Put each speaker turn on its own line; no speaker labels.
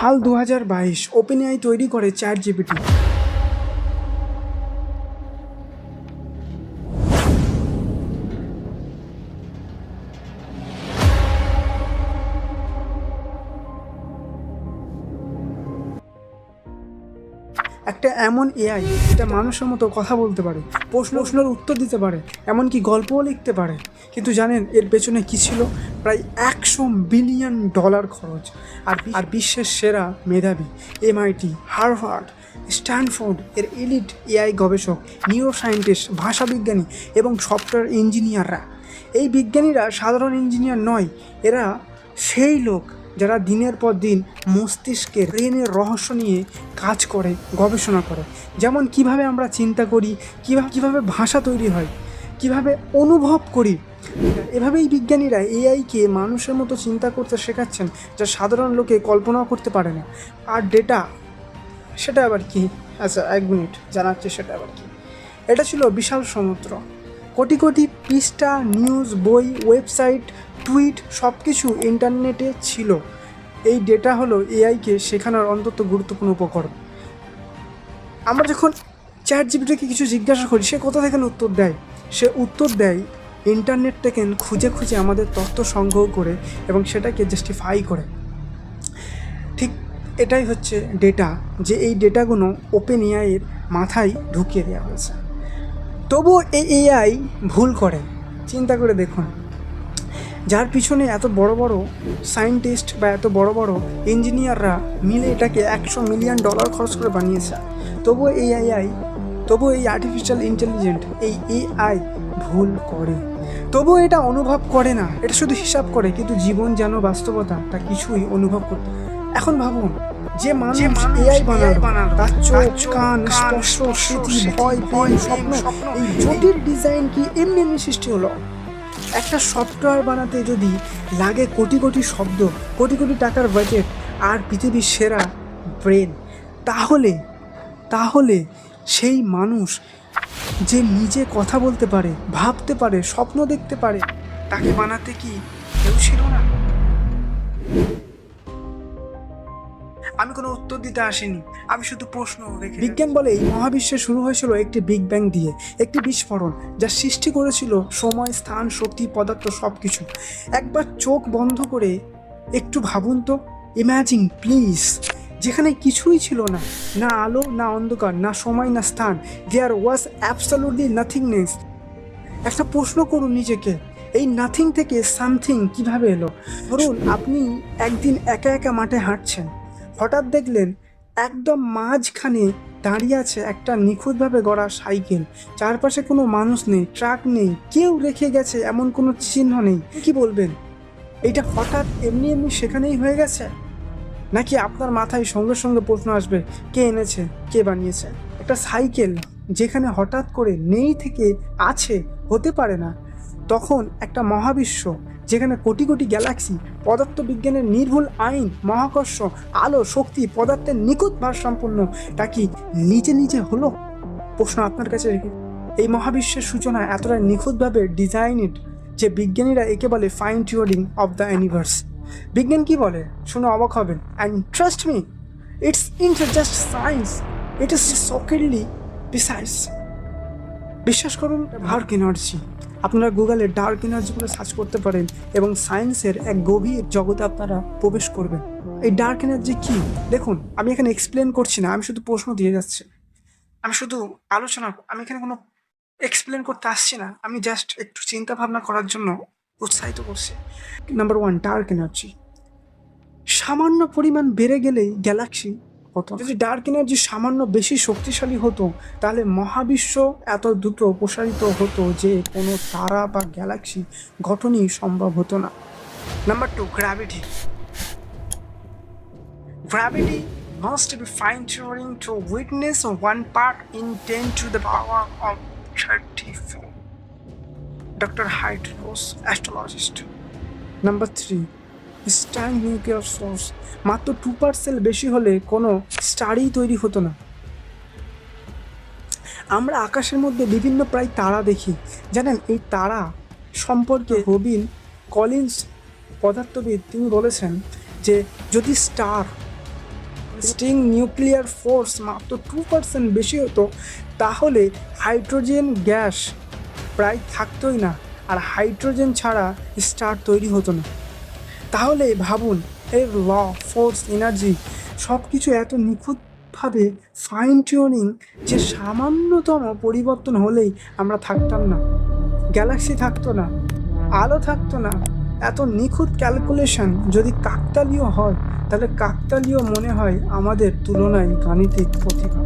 সাল দু হাজার বাইশ ওপেন এআই তৈরি করে চ্যাট জিপিটি একটা এমন এআই যেটা মানুষের মতো কথা বলতে পারে, প্রশ্ন প্রশ্নের উত্তর দিতে পারে, এমনকি গল্পও লিখতে পারে। কিন্তু জানেন, এর পেছনে কি ছিল? প্রায় একশো বিলিয়ন ডলার খরচ। আর আর বিশ্বের সেরা মেধাবী এমআইটি হার্ভার্ড স্ট্যানফোর্ড এর এলিট এআই গবেষক নিউরো সায়েন্টিস্ট ভাষাবিজ্ঞানী এবং সফটওয়্যার ইঞ্জিনিয়াররা এই বিজ্ঞানীরা সাধারণ ইঞ্জিনিয়ার নয়, এরা সেই লোক যারা দিনের পর দিন মস্তিষ্কের ব্রেনের রহস্য নিয়ে কাজ করে, গবেষণা করে। যেমন কীভাবে আমরা চিন্তা করি কীভাবে কীভাবে ভাষা তৈরি হয়, কীভাবে অনুভব করি। এভাবেই বিজ্ঞানীরা এআইকে মানুষের মতো চিন্তা করতে শেখাচ্ছেন যা সাধারণ লোকে কল্পনাও করতে পারে না। আর ডেটা, সেটা আবার কি? আচ্ছা এক মিনিট জানাচ্ছি সেটা আবার কি? এটা ছিল বিশাল সমুদ্র। কোটি কোটি পৃষ্ঠা, নিউজ, বই, ওয়েবসাইট টুইট সব কিছু ইন্টারনেটে ছিল। এই ডেটা হলো এআইকে শেখানোর অন্তত গুরুত্বপূর্ণ উপকরণ। আমরা যখন চ্যাট জিপিটিকে কিছু জিজ্ঞাসা করি, সে কোথা থেকে উত্তর দেয়? সে উত্তর দেয়, ইন্টারনেট থেকে খুঁজে খুঁজে আমাদের তথ্য সংগ্রহ করে এবং সেটাকে জাস্টিফাই করে। ঠিক এটাই হচ্ছে ডেটা, যে এই ডেটাগুলো ওপেন এআইয়ের মাথায় ঢুকিয়ে দেওয়া হয়েছে। তবুও এই এআই ভুল করে। চিন্তা করে দেখুন। যার পিছনে এত বড় বড় সায়েন্টিস্ট বা এত বড় বড় ইঞ্জিনিয়াররা মিলে এটাকে একশো মিলিয়ন ডলার খরচ করে বানিয়েছে। তবুও এই এআই তবু এই আর্টিফিশিয়াল ইন্টেলিজেন্ট এই এআই ভুল করে। তবু এটা অনুভব করে না এটা শুধু হিসাব করে কিন্তু জীবন যেন বাস্তবতা তা কিছুই অনুভব করতে এখন ভাবুন যে মানুষ এআই বানালো তার চোখ কান স্পর্শ স্মৃতি ভয় ভয় স্বপ্ন এই জটিল ডিজাইন কি এমনি এমনি সৃষ্টি হলো? একটা সফটওয়্যার বানাতে যদি লাগে কোটি কোটি শব্দ, কোটি কোটি টাকার বাজেট আর পৃথিবীর সেরা ব্রেন তাহলে তাহলে সেই মানুষ যে নিজে কথা বলতে পারে, ভাবতে পারে, স্বপ্ন দেখতে পারে, তাকে বানাতে কি কেউ ছিল না? আমি কোনো উত্তর দিতে আসিনি। আমি শুধু প্রশ্ন রেখে বিজ্ঞান বলে এই মহাবিশ্বে শুরু হয়েছিল একটি বিগ ব্যাং দিয়ে, একটি বিস্ফোরণ যা সৃষ্টি করেছিল সময়, স্থান, শক্তি, পদার্থ সব কিছু একবার চোখ বন্ধ করে একটু ভাবুন তো। ইম্যাজিন প্লিজ যেখানে কিছুই ছিল না না আলো, না অন্ধকার, না সময়, না স্থান। দেয়ার ওয়াজ অ্যাবসলুটলি নাথিংনেস একটা প্রশ্ন করুন নিজেকে, এই নাথিং থেকে সামথিং কীভাবে এলো? ধরুন আপনি একদিন একা একা মাঠে হাঁটছেন। হঠাৎ দেখলেন একদম মাঝখানে দাঁড়িয়ে আছে একটা নিখুঁতভাবে গড়া সাইকেল। চারপাশে কোনো মানুষ নেই, ট্রাক নেই, কেউ রেখে গেছে, এমন কোনো চিহ্ন নেই। কি বলবেন? এইটা হঠাৎ এমনি এমনি সেখানেই হয়ে গেছে? নাকি আপনার মাথায় সঙ্গে সঙ্গে প্রশ্ন আসবে, কে এনেছে, কে বানিয়েছে? একটা সাইকেল যেখানে হঠাৎ করে নেই থেকে আছে, হতে পারে না। তখন একটা মহাবিশ্ব যেখানে কোটি কোটি গ্যালাক্সি, পদার্থবিজ্ঞানের নির্ভুল আইন, মহাকর্ষ, আলো, শক্তি, পদার্থের নিখুঁত ভারসাম্পন্ন তা কি নিজে নিজে হলো? প্রশ্ন আপনার কাছে রেখে এই মহাবিশ্বের সূচনা এতটা নিখুঁতভাবে ডিজাইনেড যে বিজ্ঞানীরা একে বলে ফাইন টিউরিং অফ দ্য ইউনিভার্স বিজ্ঞান কি বলে? শুনে অবাক হবেন। And trust me it's isn't just science it is shockingly precise বিশ্বাস করুন ডার্ক এনার্জি আপনারা গুগলে ডার্ক এনার্জি বলে সার্চ করতে পারেন এবং সায়েন্সের এক গভীর জগতে আপনারা প্রবেশ করবেন। এই ডার্ক এনার্জি কি? দেখুন, আমি এখানে এক্সপ্লেন করছি না, আমি শুধু প্রশ্ন দিয়ে যাচ্ছি। আমি শুধু আলোচনা, আমি এখানে কোনো এক্সপ্লেন করতে আসছি না, আমি জাস্ট একটু চিন্তা ভাবনা করার জন্য উৎসাহিত করছি। নাম্বার ওয়ান ডার্ক এনার্জি সামান্য পরিমাণ বেড়ে গেলেই গ্যালাক্সি হতো যদি ডার্ক এনার্জি সামান্য বেশি শক্তিশালী হতো, তাহলে মহাবিশ্ব এত দ্রুত প্রসারিত হতো যে কোনো তারা বা গ্যালাক্সি গঠনই সম্ভব হতো না। Number two gravity gravity must be fine Turing to within one part in ten to the power of thirty four doctor Hugh Ross astrologist number three strong nuclear force মাত্র টু পার্সেন্ট বেশি হলে কোনো স্টারই তৈরি হতো না। আমরা আকাশের মধ্যে বিভিন্ন প্রায় তারা দেখি। জানেন এই তারা সম্পর্কে রবিন কলিন্স পদার্থবিদ তিনি বলেছেন যে যদি স্টার স্টিং নিউক্লিয়ার ফোর্স মাত্র টু পার্সেন্ট বেশি হতো তাহলে হাইড্রোজেন গ্যাস প্রায় থাকতোই না। আর হাইড্রোজেন ছাড়া স্টার তৈরি হতো না। তাহলে ভাবুন, এর ল ফোর্স এনার্জি সব কিছু এত নিখুঁতভাবে ফাইন টিউনিং যে সামান্যতম পরিবর্তন হলেই আমরা থাকতাম না। গ্যালাক্সি থাকতো না, আলো থাকতো না। এত নিখুঁত ক্যালকুলেশন যদি কাকতালীয় হয়, তাহলে কাকতালীয় মনে হয় আমাদের তুলনায় গাণিতিক প্রতিভা